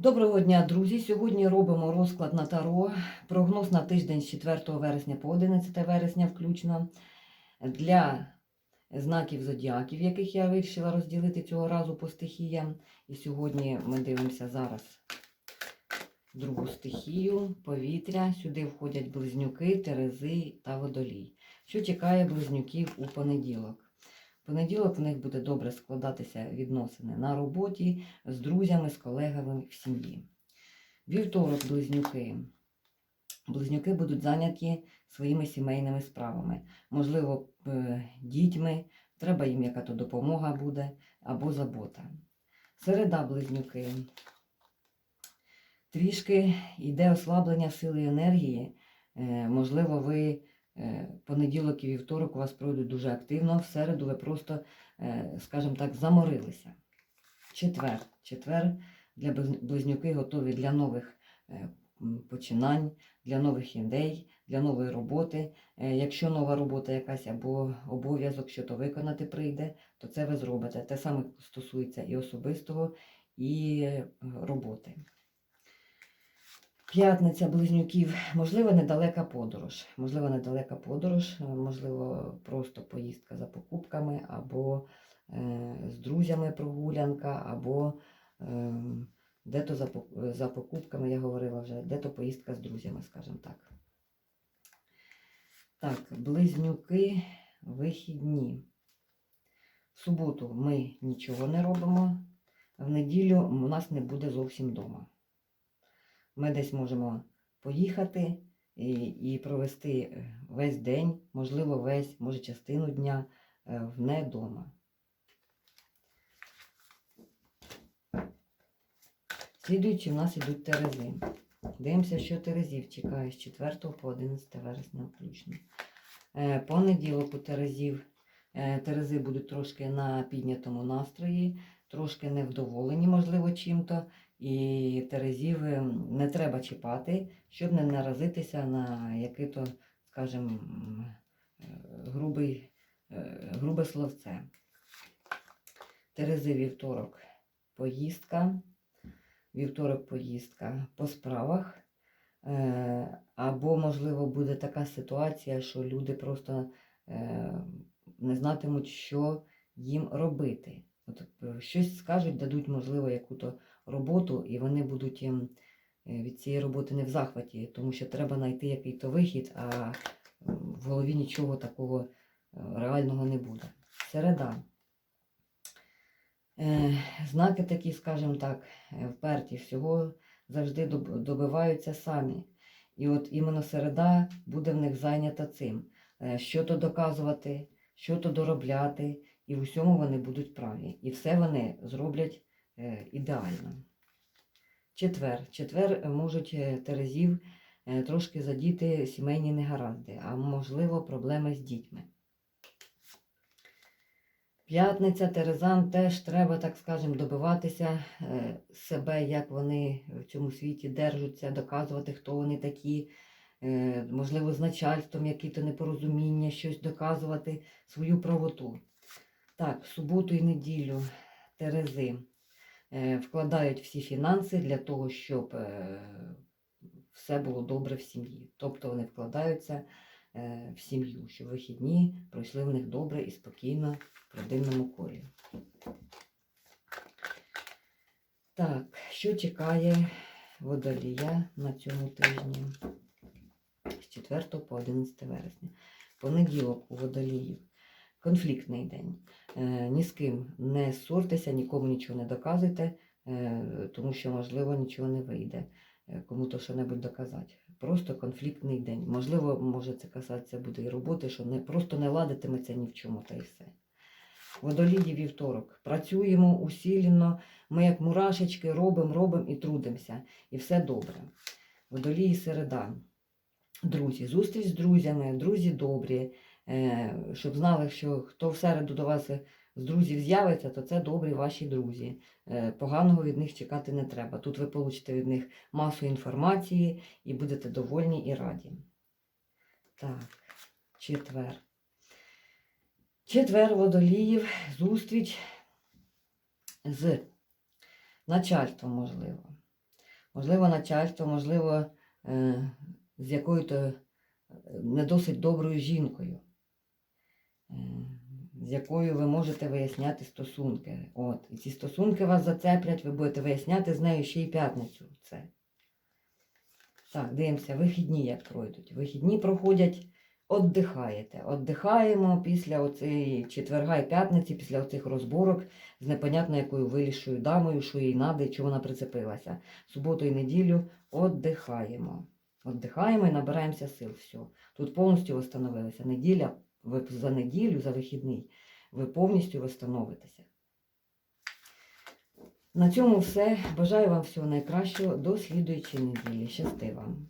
Доброго дня, друзі! Сьогодні робимо розклад на таро. Прогноз на тиждень з 4 вересня по 11 вересня включно для знаків зодіаків, яких я вирішила розділити цього разу по стихіям. І сьогодні ми дивимося зараз другу стихію, повітря. Сюди входять близнюки, терези та водолій. Що чекає близнюків у понеділок? Понеділок в них буде добре складатися відносини на роботі, з друзями, з колегами в сім'ї. Вівторок близнюки. Близнюки будуть зайняті своїми сімейними справами, можливо, е, дітьми, треба їм яка-то допомога буде або забота. Середа близнюки. Трішки йде ослаблення сили і енергії. Е, Можливо, ви понеділок і вівторок у вас пройдуть дуже активно, в середу ви просто, е, скажімо так, заморилися. Четвер. Четвер для близнюки готові для нових е, починань, для нових ідей, для нової роботи. Е, Якщо нова робота якась або обов'язок, що то виконати прийде, то це ви зробите. Те саме стосується і особистого, і е, роботи. П'ятниця близнюків, можливо, недалека подорож. Можливо, недалека подорож, е, можливо, просто поїздка за покупками, або е, з друзями прогулянка, або е, де-то за, за покупками, я говорила вже, де-то поїздка з друзями, скажімо так. Так, близнюки вихідні. В суботу ми нічого не робимо, в неділю у нас не буде зовсім вдома. Ми десь можемо поїхати і, і провести е, весь день, можливо, весь, може, частину дня е, в дома. Слідуючи, в нас ідуть терези. Дивимося, що терезів чекає з 4 по 11 вересня включно. Е, Понеділок у терезів. Е, Терези будуть трошки на піднятому настрої, трошки невдоволені, можливо, чим-то. І терезів е, не треба чіпати, щоб не наразитися на яке-то, скажімо, е, грубий, е, грубе словце. Терези вівторок поїздка. Вівторок поїздка по справах. Або, можливо, буде така ситуація, що люди просто не знатимуть, що їм робити. От, е, щось скажуть, дадуть, можливо, яку-то роботу, і вони будуть ем, е, від цієї роботи не в захваті, тому що треба знайти який-то вихід, а в голові нічого такого е, реального не буде. Середа. Знаки такі, скажімо так, вперті всього завжди добиваються самі. І от іменно середа буде в них зайнята цим. Що то доказувати, що то доробляти, і в усьому вони будуть праві. І все вони зроблять е, ідеально. Четвер. Четвер можуть е, терезів е, трошки задіти сімейні негаразди, а можливо проблеми з дітьми. П'ятниця, Терезан теж треба, так скажемо, добиватися себе, як вони в цьому світі держаться, доказувати, хто вони такі, можливо, з начальством які-то непорозуміння, щось доказувати, свою правоту. Так, в суботу і неділю Терези е, вкладають всі фінанси для того, щоб е, все було добре в сім'ї. Тобто вони вкладаються е, в сім'ю, щоб вихідні пройшли в них добре і спокійно в родинному колі. Так, що чекає водолія на цьому тижні 4 по 11 вересня? Понеділок у водоліїв. Конфліктний день. Е, ні з ким не ссортеся, нікому нічого не доказуйте, е, тому що, можливо, нічого не вийде, е, кому-то що-небудь доказати. Просто конфліктний день. Можливо, може це касатися буде і роботи, що не, просто не ладитиметься ні в чому, та й все. Водолії вівторок. Працюємо усілено, ми як мурашечки робимо, робимо і трудимося. І все добре. Водолії середа. Друзі, зустріч з друзями, друзі добрі. Е, щоб знали, що хто в середу до вас з друзів з'явиться, то це добрі ваші друзі. Е, поганого від них чекати не треба. Тут ви получите від них масу інформації і будете довольні і раді. Так, четвер. Четвер водоліїв, зустріч з начальством, можливо. можливо, начальство, можливо, е, з якою-то е, не досить доброю жінкою, е, з якою ви можете виясняти стосунки. От. І ці стосунки вас зацеплять, ви будете виясняти з нею ще й п'ятницю. Це. Так, дивимося, вихідні як пройдуть. Вихідні проходять, віддихаєте. Віддихаємо після оцієї четверга і п'ятниці, після оцих розборок з непонятно якою вилішою дамою, що їй надо чого вона прицепилася. Суботу і неділю віддихаємо. Віддихаємо і набираємося сил. Все. Тут повністю встановилися. Неділя, ви за неділю, за вихідний, ви повністю встановитеся. На цьому все. Бажаю вам всього найкращого до слідуючої неділі. Щасти вам!